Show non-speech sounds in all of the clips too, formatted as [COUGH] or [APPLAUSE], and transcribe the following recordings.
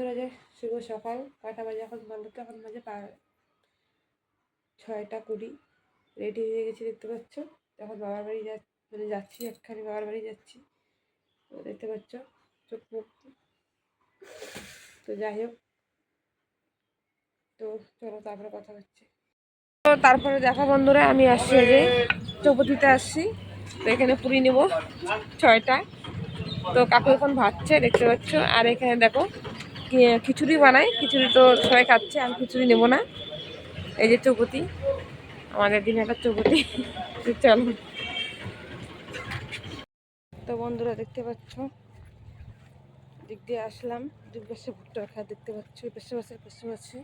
বন্ধুরা, যে শুভ সকাল। কয়টা বাজে এখন বন্ধু এখন বাজে পা ছয়টা কুড়ি। রেডি হয়ে গেছি, দেখতে পাচ্ছ? এখন বাবার বাড়ি যা মানে যাচ্ছি, একখানি বাবার বাড়ি যাচ্ছি। দেখতে পাচ্ছ? চোখ মুখ। তো যাই হোক। তো চলো, তারপরে কথা হচ্ছে। তো তারপরে দেখা বন্ধুরা, আমি আসছি যে চৌপতিতে আসছি। তো এখানে পুরি নেব ছয়টা তো কাকু এখন ভাবছে দেখতে পাচ্ছ? আর এখানে দেখো খিচুড়ি বানাই। খিচুড়ি তো সবাই খাচ্ছে, আমি খিচুড়ি নেব না। এই যে চৌপতি। আমাদের দিনে একটা চৌপতি। চলো। তো বন্ধুরা, দেখতে পাচ্ছ? দিক দিয়ে আসলাম। দুই পাশে ভুট্টার খাওয়া দেখতে পাচ্ছ? এই পাশে পাশে পাশে পাশে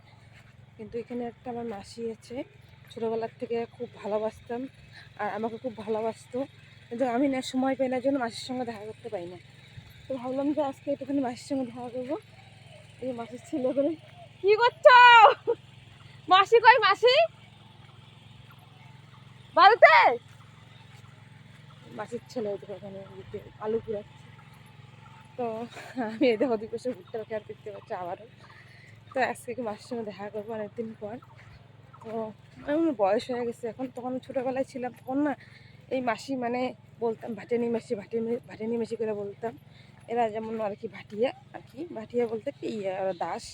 কিন্তু এখানে একটা আমার মাসি আছে। ছোটোবেলার থেকে খুব ভালোবাসতাম। আর আমাকে খুব ভালোবাসতো। কিন্তু আমি না, সময় পাই না জন্য মাসির সঙ্গে দেখা করতে পাই না। তো ভাবলাম যে আজকে একটুখানি মাসির সঙ্গে দেখা করব। এই মাসির ছেলে করে কি করছ? মাসি কই মাসি? বাড়িতে? মাসির ছেলে ওদের ওখানে আলু পুরাচ্ছে তো আমি এই দেখো দুই পাশে ভুট্টা খেয়ার দেখতে পাচ্ছি আবারও। তো আজকে মাসির সঙ্গে দেখা করব অনেকদিন পর। তো আমার বয়স হয়ে গেছে এখন, তখন ছোটোবেলায় ছিলাম, তখন না এই মাসি মানে বলতাম, ভাটেনি মাসি, ভাটেনি ভাটেনি মাসি করে বলতাম। এরা যেমন আর কি ভাটিয়া আর কি ভাটিয়া বলতে কি দাস।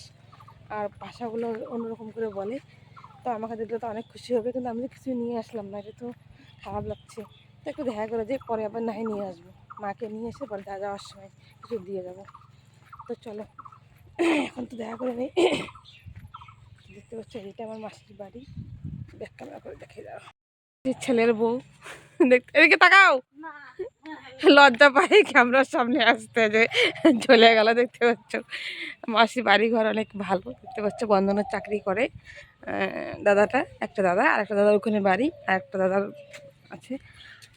আর ভাষাগুলো অন্যরকম করে বলে। তো আমাকে দেখলে তো অনেক খুশি হবে, কিন্তু আমি কিছু নিয়ে আসলাম না, এটা তো খারাপ লাগছে। তো একটু দেখা করে যে পরে আবার নাহি নিয়ে আসব। মাকে নিয়ে এসে পরে দেখা যাওয়ার সময় কিছু দিয়ে যাব। তো চলো, এখন তো দেখা করে নেই। দেখতে পাচ্ছ এটা আমার মাসির বাড়ি। দেখ ক্যামেরা করে দেখে দাও। ছেলের বউ। এদিকে তাকাও। লজ্জা পাই ক্যামেরার সামনে আসতে যে চলে গেল, দেখতে পাচ্ছ। মাসি বাড়ি ঘর অনেক ভালো, দেখতে পাচ্ছ বন্ধনের চাকরি করে। দাদাটা, একটা দাদা আর একটা দাদার ওখানে বাড়ি আর একটা দাদার আছে।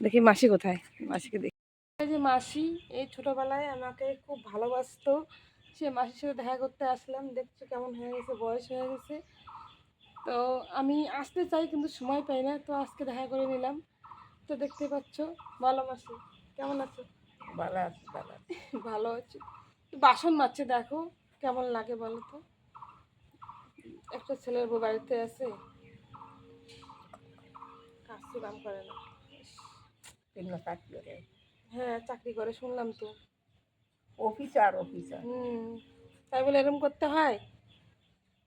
দেখি মাসি কোথায়? মাসিকে দেখি। যে মাসি, এই ছোটোবেলায় আমাকে খুব ভালোবাসতো। সে মাসির সাথে দেখা করতে আসলাম, দেখছ কেমন হয়ে গেছে, বয়স হয়ে গেছে। তো আমি আসতে চাই, কিন্তু সময় পাই না, তো আজকে দেখা করে নিলাম। তো দেখতে পাচ্ছ ভালো মাসি কেমন আছো? ভালো আছে ভালো আছে। ভালো আছে। বাসন মারছে দেখো কেমন লাগে বলো তো? একটা ছেলের বউ বাড়িতে আছে। কাজ তো কাম করে না। চাকরি করে। হ্যাঁ চাকরি করে শুনলাম তো। Officer officer. হুম তাই বলে এরকম করতে হয়?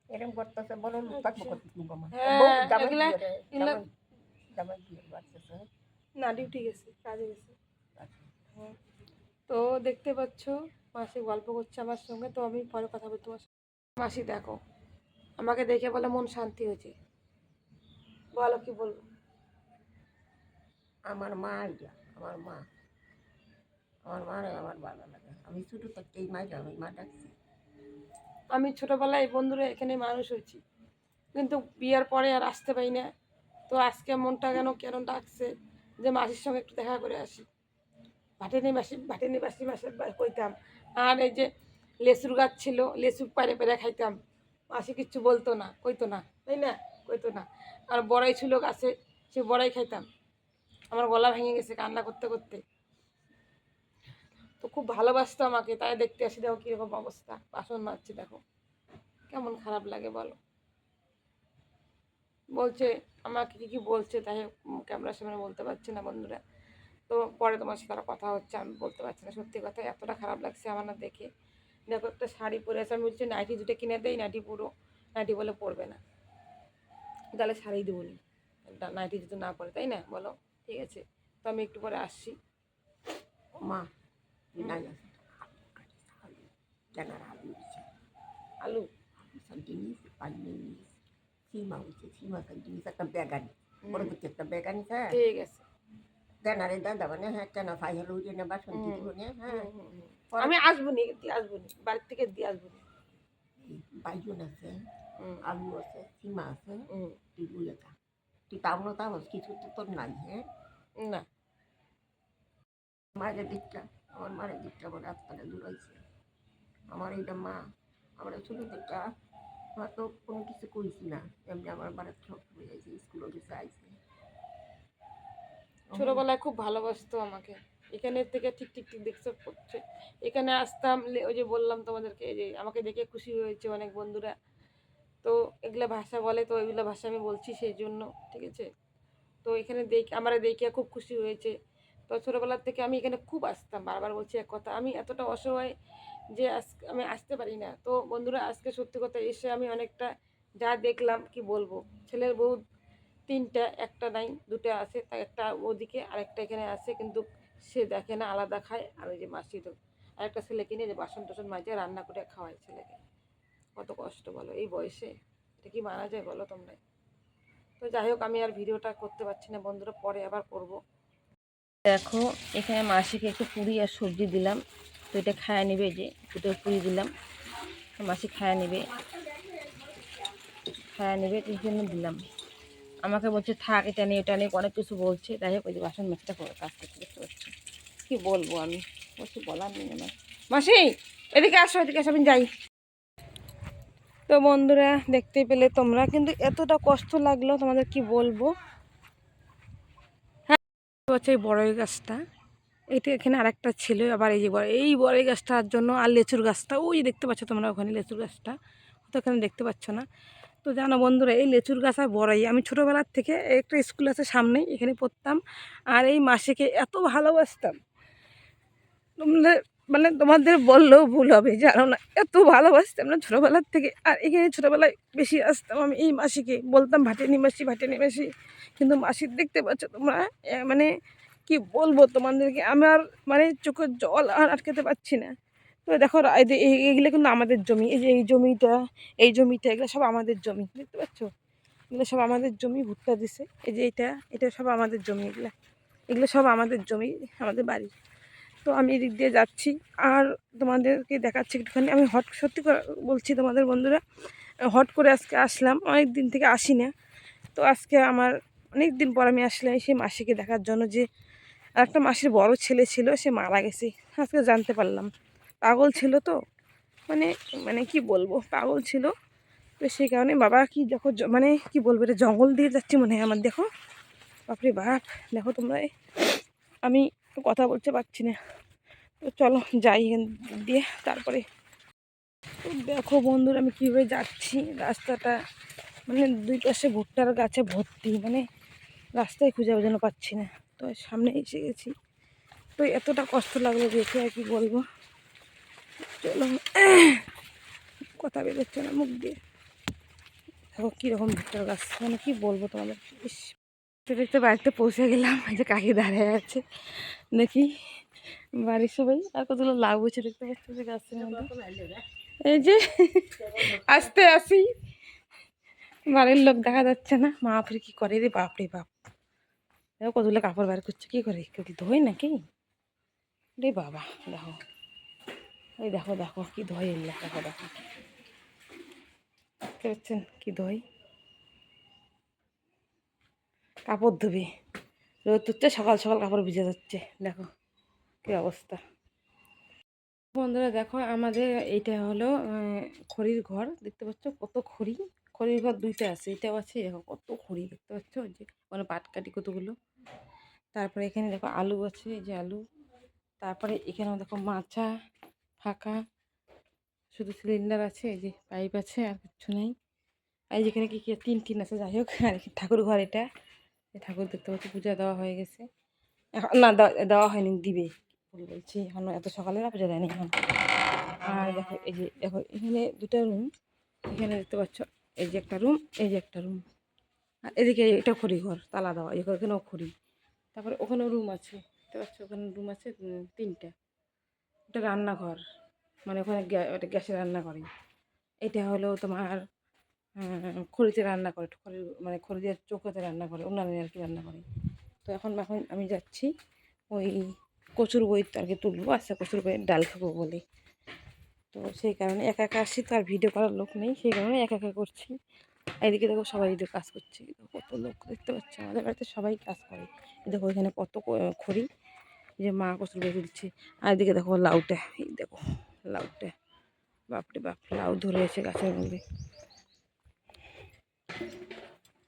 এরকম করতেছে থাকব আচ্ছা। হ্যাঁ, না ডিউটি গেছে কাজে গেছে। আচ্ছা। হ্যাঁ। তো দেখতে পাচ্ছ মাসি গল্প করছে আমার সঙ্গে তো আমি পরে কথা বলতে তোমার মাসি দেখো আমাকে দেখে বলে মন শান্তি হয়েছে। বলো কি বলব? আমার মা আইয়া আমার মা। আমার মা আমার ভালো লাগে আমি ছোটো থাকতে এই মাইটা আমি মা ডাকছি। আমি ছোটোবেলায় বন্ধুরা এখানে মানুষ হয়েছি। কিন্তু বিয়ের পরে আর আসতে পারি না। তো আজকে মনটা কেন কেন ডাকছে? যে মাসির সঙ্গে একটু দেখা করে আসি। ভাটেনি মাসি ভাটেনি মাসি মাসের কইতাম আর এই যে লেসুর গাছ ছিল লেসু পারে পেরে খাইতাম। মাসি কিচ্ছু বলতো না, কইতো না, তাই না? কইতো না। আর বড়াই ছিল গাছে, সে বড়াই খাইতাম। আমার গলা ভেঙে গেছে কান্না করতে করতে। তো খুব ভালোবাসতো আমাকে, তাই দেখতে আসি, দেখো কীরকম অবস্থা। বাসন মারছি দেখো। কেমন খারাপ লাগে, বলো। বলছে, আমাকে কি কি বলছে, তাই ক্যামেরার সামনে বলতে পারছি না বন্ধুরা। তো পরে তোমার সাথে আরও কথা হচ্ছে, আমি বলতে পারছি না সত্যি কথা, এতটা খারাপ লাগছে আমার না দেখে। দেখো, একটা শাড়ি পরে আছে, আমি বলছি, নাইটি দুটো কিনে দেই, নাইটি পুরো, নাইটি বলে পরবে না। তাহলে শাড়ি দেবো নি নাইটি যদি না পরে, তাই না? বলো, ঠিক আছে? তো আমি একটু পরে আসছি। মা আলু আলু। সব জিনিস পানি জিনিস সীমা হচ্ছে সীমা সব জিনিস একটা বেগানি বড় কিছু একটা বেগানি হ্যাঁ ঠিক আছে কেনারে দাদা মানে হ্যাঁ কেনা ফাই হলো ওই জন্য বাসন হুম। দিব না হ্যাঁ হুম, হুম, হুম। আমি আসব নি দিয়ে আসব নি বাড়ির থেকে দিয়ে আসব নি বাইজন আছে হুম, আলু আছে সীমা আছে হুম, তুই বুঝে খা তুই তাও না তাও কিছু তো তোর নাই হ্যাঁ না মায়ের দিকটা আমার মায়ের দিকটা আমার রাস্তাটা দূরাইছে আমার এইটা মা আমার ছোটো দিকটা আমার তো কোনো কিছু কইছি না, এমনি আমার বাড়ির সব হয়ে যাইছে স্কুলে গেছে আইছে ছোটবেলায় খুব ভালোবাসতো আমাকে। এখানের থেকে ঠিক ঠিক ঠিক দেখছ পড়ছে। এখানে আসতাম ওই যে বললাম তোমাদেরকে যে আমাকে দেখে খুশি হয়েছে অনেক বন্ধুরা। তো এগুলা ভাষা বলে, তো এগুলো ভাষা আমি বলছি সেই জন্য, ঠিক আছে? তো এখানে দেখ, আমার দেখে খুব খুশি হয়েছে। তো ছোটোবেলার থেকে আমি এখানে খুব আসতাম, বারবার বলছি এক কথা, আমি এতটা অসহায় যে আজ আমি আসতে পারি না। তো বন্ধুরা, আজকে সত্যি কথা এসে আমি অনেকটা যা দেখলাম, কি বলব? ছেলের বউ তিনটা, একটা নাই, দুটো আছে, তা একটা ওদিকে, আরেকটা এখানে আছে, কিন্তু সে দেখে না, আলাদা খায়। আর ওই যে মাসি তো, আরেকটা ছেলেকে নিয়ে যে বাসন টাসন মাজে রান্না করে খাওয়ায় ছেলেকে। কত কষ্ট বলো, এই বয়সে। এটা কি মানা যায় বলো তোমরা? তো যাই হোক, আমি আর ভিডিওটা করতে পারছি না বন্ধুরা, পরে আবার করব। দেখো, এখানে মাসিকে একটু পুরি আর সবজি দিলাম। তো এটা খায়া নেবে যে, দুটো পুরি দিলাম। মাসি খায়া নেবে। খায়া নেবে, এই জন্য দিলাম। আমাকে বলছে, থাক, এটা নিয়ে এটা নিয়ে অনেক কিছু বলছে। যাই হোক, ওই যে বাসন মাছটা করে কাজ করতে দেখতে পাচ্ছি কী বলব আমি? কিছু বলার নেই আমার। মাসি, এদিকে আসো এদিকে আসো, আমি যাই। তো বন্ধুরা, দেখতে পেলে তোমরা, কিন্তু এতটা কষ্ট লাগল, তোমাদের কি বলব? হ্যাঁ হচ্ছে এই বড়ই গাছটা। এটা এখানে আরেকটা ছিল, আবার এই যে বড়, এই বড়ই গাছটার জন্য আর লেচুর গাছটা, ওই দেখতে পাচ্ছ তোমরা ওখানে লেচুর গাছটা তো এখানে দেখতে পাচ্ছ না। তো জানো বন্ধুরা, এই লেচুর গাছ আর বড়াই, আমি ছোটোবেলার থেকে একটা স্কুল আছে সামনেই, এখানে পড়তাম, আর এই মাসিকে এত ভালোবাসতাম। তোমরা মানে তোমাদের বললেও ভুল হবে, জানো না, এত ভালোবাসতাম না ছোটোবেলার থেকে, আর এখানে ছোটোবেলায় বেশি আসতাম আমি এই মাসিকে, বলতাম ভাটে নিমাসি ভাটে মাসি কিন্তু মাসির দেখতে পাচ্ছ তোমরা মানে কি বলব তোমাদেরকে? আমার মানে চোখের জল আর আটকাতে পারছি না। তো দেখো এইগুলো কিন্তু আমাদের জমি। এই যে এই জমিটা এই জমিটা, এগুলো সব আমাদের জমি। দেখতে পাচ্ছ? এগুলো সব আমাদের জমি, ভুট্টা দিছে। এই যে এটা এটা সব আমাদের জমি এগুলা। এগুলো সব আমাদের জমি, আমাদের বাড়ি। তো আমি এদিক দিয়ে যাচ্ছি। আর তোমাদেরকে দেখাচ্ছি একটুখানি। আমি হট, সত্যি বলছি তোমাদের বন্ধুরা, হট করে আজকে আসলাম। অনেক দিন থেকে আসি না। তো আজকে আমার অনেক দিন পর আমি আসলাম সেই মাসিকে দেখার জন্য যে আর একটা মাসির বড় ছেলে ছিল, সে মারা গেছে। আজকে জানতে পারলাম। পাগল ছিল তো। মানে মানে কি বলব, পাগল ছিল। তো সেই কারণে বাবা কি জ- মানে কি বলব, এটা জঙ্গল দিয়ে যাচ্ছি মনে হয় আমার, দেখো। বাপরে বাপ, দেখো তোমরা। আমি কথা বলতে পারছি না। তো চলো যাই দিয়ে, তারপরে। তো দেখো বন্ধুরা, আমি কীভাবে যাচ্ছি, রাস্তাটা মানে দুই পাশে ভুট্টার গাছে ভর্তি মানে রাস্তায় খুঁজে যেন পাচ্ছি না। তো সামনে এসে গেছি। তো এতটা কষ্ট লাগল দেখে আর কি বলব। চলো, কথা বেরোচ্ছে না মুখ দিয়ে। দেখো কীরকম ভুট্টার গাছ মানে কী বলব তোমাদের? ইস, দেখতে বাড়িতে পৌঁছে গেলাম যে কাকি দাঁড়িয়ে আছে। দেখি, বাড়ির সবাই আর কতগুলো লাভ হয়েছে দেখতে পাচ্ছ, যে মধ্যে। এই যে, আসতে আসি। বাড়ির লোক দেখা যাচ্ছে না। মা ফিরে কী করে রে বাপ রে বাপ। দেখো কতগুলো কাপড় বার করছে, কী করে? কেউ কি ধোয় নাকি? রে বাবা, দেখো। ওই দেখো দেখো, কী ধোয় এগুলো, দেখো দেখো। পাচ্ছেন কি ধোয়? কাপড় ধুবে। রোদ উঠছে, সকাল সকাল কাপড় ভিজে যাচ্ছে, দেখো কী অবস্থা। বন্ধুরা, দেখো, আমাদের এইটা হলো খড়ির ঘর, দেখতে পাচ্ছ কত খড়ি? খড়ির ঘর দুইটা আছে, এটাও আছে, দেখো কত খড়ি, দেখতে পাচ্ছ? যে মানে পাটকাটি কতগুলো? তারপরে এখানে দেখো আলু আছে, এই যে আলু। তারপরে এখানেও দেখো মাচা ফাঁকা। শুধু সিলিন্ডার আছে, এই যে পাইপ আছে, আর কিছু নেই। আর এই যেখানে কি কি, তিন টিন আছে, যাই হোক। আর ঠাকুর ঘর এটা। ঠাকুর দেখতে পাচ্ছি, পূজা দেওয়া হয়ে গেছে। এখন না, দেওয়া- হয়নি, দিবে। বলছি এখন এত সকালে না, পূজা দেয়নি এখন। আর দেখো, এই যে দেখো, এখানে দুটা রুম এখানে দেখতে পাচ্ছ, এই যে একটা রুম এই যে একটা রুম আর এদিকে এটা খড়ি ঘর, তালা দেওয়া, এই ঘর এখানেও খড়ি। তারপরে ওখানেও রুম আছে। দেখতে পাচ্ছ, ওখানে রুম আছে তিনটা। এটা রান্নাঘর। মানে ওখানে ওটা গ্যাসে রান্না করে। এটা হলো তোমার খড়িতে রান্না করে খড়ি মানে খড়ি দিয়ে চৌকাতে রান্না করে উনানে আর কি রান্না করে। তো এখন এখন আমি যাচ্ছি, ওই কচুর বই আর কি তুলবো আচ্ছা কচুর বইয়ের ডাল খাব বলে। তো সেই কারণে একা একা আসছি, তো আর ভিডিও করার লোক নেই, সেই কারণে একা একা করছি। এদিকে দেখো সবাই এদিকে কাজ করছে কত লোক দেখতে পাচ্ছি, আমাদের বাড়িতে সবাই কাজ করে। দেখো এখানে কত খড়ি যে মা কচুর বই তুলছে আর এদিকে দেখো লাউটা, এই দেখো লাউটা। বাপরে বাপ, লাউ ধরে আছে গাছের মধ্যে।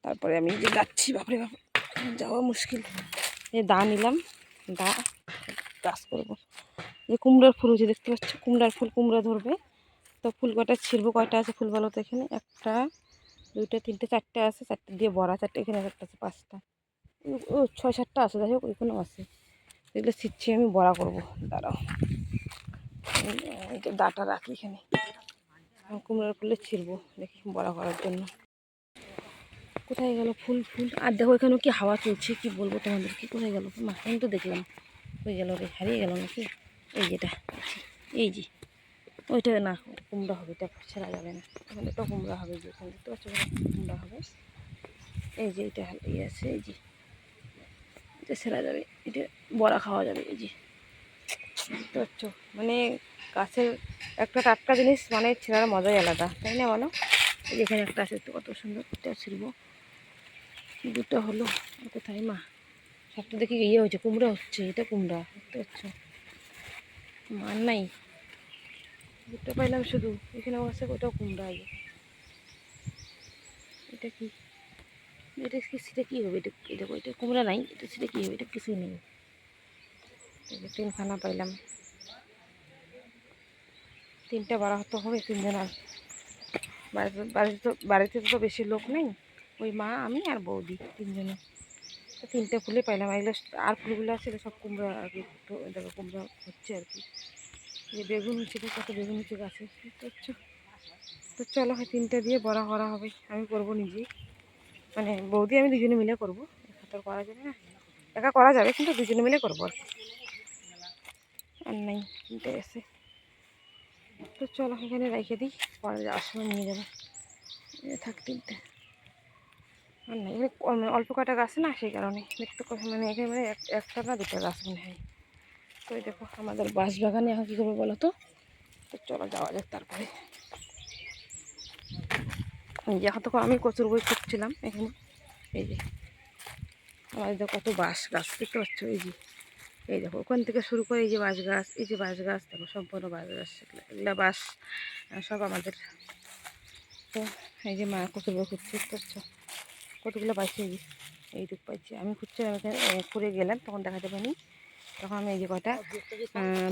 তারপরে আমি যে যাচ্ছি, বাপরে বাপ, যাওয়া মুশকিল। এই দা নিলাম, দা গাছ করব। যে কুমড়ার ফুল হচ্ছে দেখতে পাচ্ছ? কুমড়ার ফুল, কুমড়া ধরবে। তো ফুল কটা, ছিড়বো কয়টা আছে ফুল বলো তো এখানে? একটা দুইটা, তিনটে, চারটে আছে, চারটে দিয়ে বড়া, চারটে, এখানে একটা আছে, পাঁচটা। ও- ছয়, সাতটা আছে, যাই হোক, ওইখানেও আছে। এগুলো ছিটছি আমি, বড়া করব। দাঁড়াও। এই ডাটা রাখি এখানে। কুমড়োর ফুলে ছিড়বো, দেখি বড়া করার জন্য। কোথায় গেল ফুল ফুল? আর দেখো, এখানেও কি হাওয়া চলছে, কি বলব তোমাদের? কি কোথায় গেল? মাখন তো দেখলাম। হয়ে গেল রে, হারিয়ে গেল নাকি? এই যেটা এই যে। ওইটা না কুমড়া হবে, এটা ছেড়া যাবে না। এখানে তো কুমড়া হবে যে এখানে, দেখতে পাচ্ছ কুমড়া হবে। এই যে এটা ইয়ে আছে, এই যে। এটা ছেড়া যাবে, এটা বড়া খাওয়া যাবে, এই যে। দেখতে পাচ্ছ মানে গাছের একটা টাটকা জিনিস মানে ছেঁড়ার মজাই আলাদা, তাই না বলো? এই যে এখানে একটা আছে কত সুন্দর, এটা ছিড়বো। দুটো হলো কোথায় মা? সবটা দেখি ইয়ে হয়েছে, কুমড়া হচ্ছে, এটা কুমড়া, দেখতে পাচ্ছ? মার নাই। দুটো পাইলাম শুধু। এখানেও আছে ওটাও কুমড়া আছে। এটা কি? এটা কি, সেটা কী হবে? এটা এটা এটা কুমড়া নাই, এটা সেটা কী হবে? এটা কিছুই নেই। তিনখানা পাইলাম। তিনটা বাড়া হতে হবে তিনজন আর বাড়িতে বাড়িতে তো বাড়িতে তো বেশি লোক নেই। ওই মা, আমি আর বৌদি তিনজনে। তিনটে ফুলে পাইলাম। এগুলো আর ফুলগুলো আছে সব কুমড়া আর কি দেখো, কুমড়া হচ্ছে আর কি। যে বেগুন হচ্ছে তো কত বেগুন হচ্ছে গাছে তো চলো, হয় তিনটে দিয়ে বড়া করা হবে। আমি করব নিজেই। মানে বৌদি, আমি দুজনে মিলে করব। আর করা যাবে না? একা করা যাবে, কিন্তু দুজনে মিলে করব আর আর নাই, তিনটে এসে তো চলো, এখানে রেখে দিই। পরে যাওয়ার সময় নিয়ে যাব। থাক তিনটে। আর নাই মানে অল্প কটা গাছ না, সেই কারণে। দেখতে মানে এখানে মানে এক- একটা না দুটো গাছ মনে হয়। তো এই দেখো, আমাদের বাঁশ বাগানে এখন কী করব বলো তো? তো চলো যাওয়া যাক তারপরে। এখন তো আমি কচুর বই খুঁজছিলাম এখানে। এই যে, আমাদের দেখো কত বাঁশ গাছ, দেখতে পাচ্ছ? এই যে, এই দেখো, ওখান থেকে শুরু করে এই যে বাঁশ গাছ, এই যে বাঁশ গাছ, দেখো সম্পূর্ণ বাঁশ গাছ, এগুলো বাঁশ সব আমাদের। তো এই যে মা কচুর বই খুঁজছে, দেখতে পাচ্ছ? কতগুলো পাইছি? এই যে এইটুকু পাইছি। আমি খুঁজছিলাম এখানে করে গেলাম, তখন দেখা যাবে তখন আমি এই যে কটা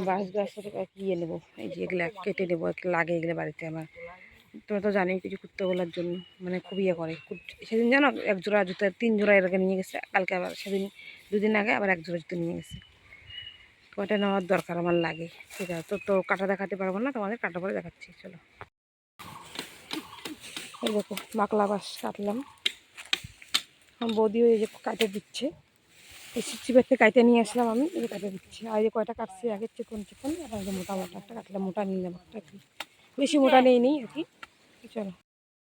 বাঁশ গাছের ইয়ে নেব এই যে এগুলা কেটে নেব একটু লাগে এগুলো বাড়িতে আমার। তোমরা তো জানোই কিছু কুত্তে গোলার জন্য মানে খুব ইয়ে করে। সেদিন জানো এক জোড়া জুতো তিন জোড়া এরকম নিয়ে গেছে কালকে আবার সেদিন দুদিন আগে আবার এক জোড়া জুতো নিয়ে গেছে। তো ওটা নেওয়ার দরকার আমার লাগে ঠিক আছে। তো তো কাটা দেখাতে পারব না তোমাদের কাটা পরে দেখাচ্ছি চলো। এই দেখো মাকলা বাস কাটলাম। বৌদিও এই যে কাটে দিচ্ছে। চিপের থেকে কাটে নিয়ে আসলাম আমি এই কাটে দিচ্ছি। আর এই যে কয়টা কাটছি আগে চিকন চিকন আর যে মোটা মোটা একটা কাটলাম মোটা নিলাম একটা কি বেশি মোটা নেই নেই আর কি। চলো।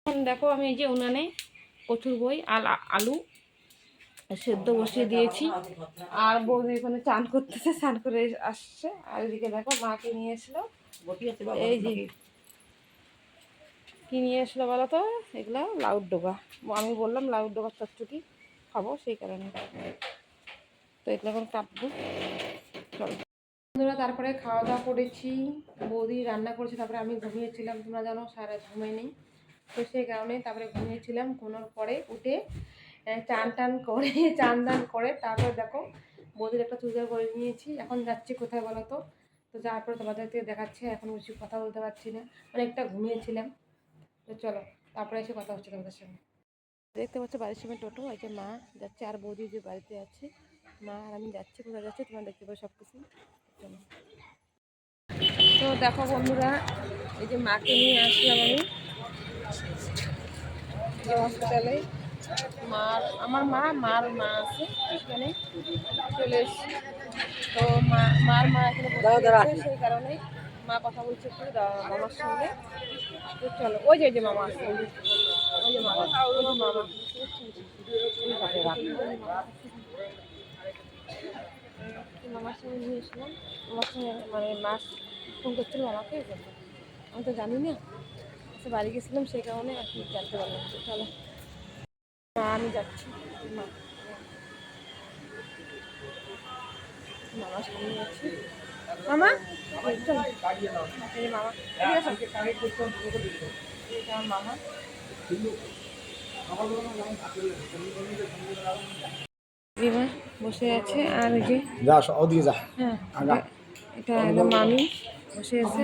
এখন দেখো আমি এই যে উনানে কচুর বই আল আলু সেদ্ধ বসিয়ে দিয়েছি। আর বৌদি এখানে চান করতেছে চান করে আসছে। আর এদিকে দেখো মাকে নিয়ে এসলো এই যে কি নিয়ে এসলো বলো তো? এগুলো লাউড ডোবা আমি বললাম লাউড ডোবার চচ্চটি খাব সেই কারণে। তো এগুলো এখন কাটবো। চলো। বন্ধুরা, তারপরে খাওয়া দাওয়া করেছি, বৌদি রান্না করেছে, তারপরে আমি ঘুমিয়েছিলাম, তোমরা জানো, সারা ঘুমাই নেই। তো সেই কারণে তারপরে ঘুমিয়েছিলাম, ঘুমানোর পরে উঠে চান টান করে, [LAUGHS] চান টান করে, তারপর দেখো, বৌদির একটা চুড়িদার করে নিয়েছি। এখন যাচ্ছি কোথায় বলো তো? তো যাওয়ার পরে তোমাদের থেকে দেখাচ্ছি এখন বেশি কথা বলতে পারছি না। অনেকটা ঘুমিয়েছিলাম। তো চলো, তারপরে এসে কথা হচ্ছে তোমাদের সঙ্গে দেখতে পাচ্ছ, বাড়ির সামনে টোটো এই যে মা যাচ্ছে, আর বৌদি যে বাড়িতে আছে। মা আর আমি যাচ্ছি কোথায় যাচ্ছে তোমরা দেখতে পাবো সব কিছু তো দেখো বন্ধুরা এই যে মাকে নিয়ে আসলাম আমি। যে হসপিটালে মার আমার মা মার মা আছে এখানে চলে এসেছি। তো মা মার মা এখানে সেই কারণে মা কথা বলছে একটু মামার সঙ্গে। তো চলো ওই যে যে মামা আছে ওই যে মামা ওই যে মামা। মামার সঙ্গে নিয়ে এসলাম মামার সঙ্গে মানে মা ফোন করছিল মামাকে আমি তো জানি না। আচ্ছা বাড়ি গেছিলাম সেই কারণে আর কি জানতে পারলাম চলো। মা আমি যাচ্ছি। মা মামার সামনে আছি মামা? চলো। মামা আমার মামা বসে আছে আর এই যে যা ওদিকে যা হ্যাঁ। এটা- একদম মামি বসে আছে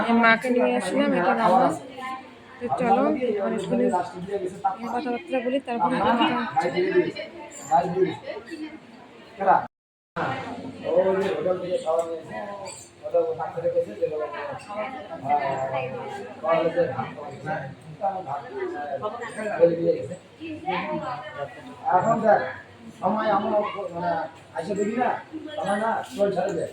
ওই মাকে নিয়ে আসলাম এটা রান্না তো চলো অনেকক্ষণ কথাবার্তা বলি তারপরে ভাই এখন দেখ, সময় আমার মানে আসে দেখি না, সময় না চল ছেড়ে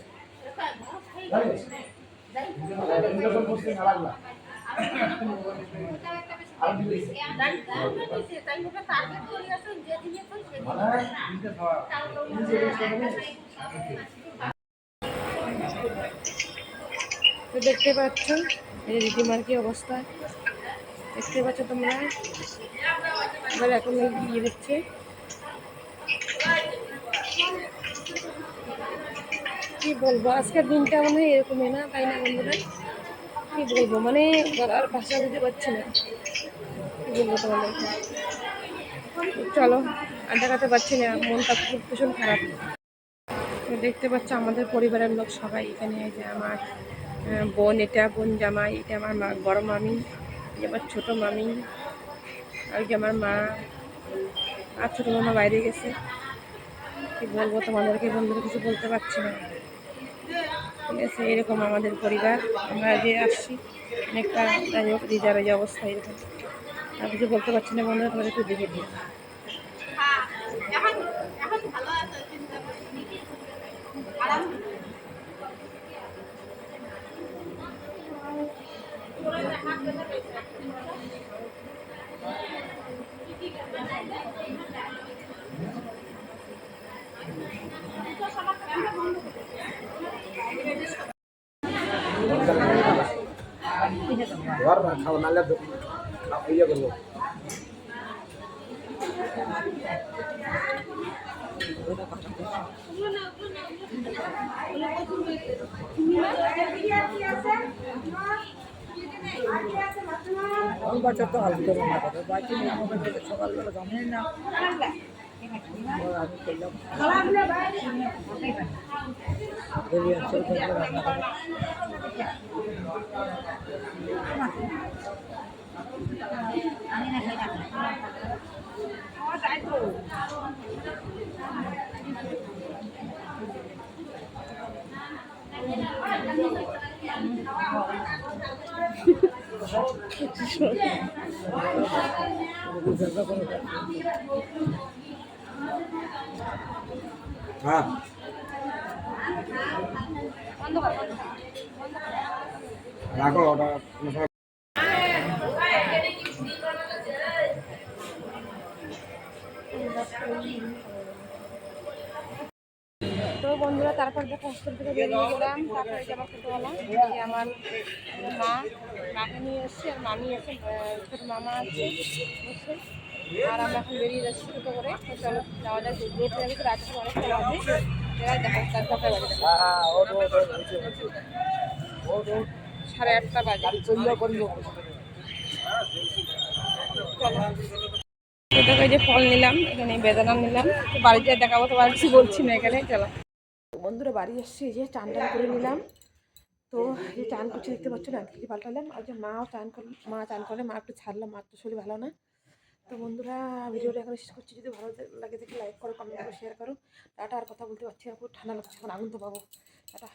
দেখতে পাচ্ছ, এই দিদিমার কি অবস্থা? দেখতে পাচ্ছ তোমরা? এবার এখন এই দিয়ে দিচ্ছে। কি বলব, আজকের দিনটা মনে এরকমই না, তাই না বন্ধুরা? কি বলব মানে বলার ভাষা দিতে পারছি না। কি বলব চলো আড্ডা খাতে পারছি না, মনটা খুব ভীষণ খারাপ। দেখতে পাচ্ছ, আমাদের পরিবারের লোক সবাই এখানে যে আমার বোন, এটা বোন জামাই, এটা আমার মা, বড় মামি আমার ছোটো মামি। আর কি আমার মা আর ছোটো মামা বাইরে গেছে। কি বলব তোমাদেরকে? বন্ধুরা, কিছু বলতে পারছি না। ঠিক আছে, এরকম আমাদের পরিবার। আমরা যে আসছি, অনেকটা যাই হোক রিজার্ভে যে অবস্থা এরকম। আর কিছু বলতে পারছি না বন্ধুরা, তোমাদের একটু দেখে দিই ঘর খাও নালে ইয়ে করব। বাচ্চা তো হালকা সকালবেলা জানেন না। আমি করলাম রান্না করে হ্যাঁ। তো বন্ধুরা, তারপর দেখো হোস্টেল থেকে বেরিয়ে গেলাম। তারপরে আমার ছোটোবেলা যে আমার মা, মাকে নিয়ে এসছে, আর মামি আছে ছোট মামা আছে বসে আর আমরা এখন বেরিয়ে যাচ্ছি ছোটো করে। চলো, যাওয়া যায় লেট গেছে রাত থেকে অনেকটা বাজে। সাড়ে আটটা বাজে। চলো। যে ফল নিলাম এখানে বেদানা নিলাম। বাড়িতে দেখাবো তো বলছি না এখানে। চলো। বন্ধুরা, বাড়ি এসছি যে চান টান করে নিলাম। তো এই চান করছি, দেখতে পাচ্ছ না, কি পাল্টালাম। আর যে মাও করল মা চান করে, মা একটু ছাড়লাম মার তো শরীর ভালো না। তো বন্ধুরা, ভিডিওটা এখন শেষ করছি। যদি ভালো লাগে দেখে লাইক করো কমেন্ট করো শেয়ার করো। টাটা, আর কথা বলতে পারছি না খুব ঠান্ডা লাগছে, এখন আগুন তো পাবো। টাটা।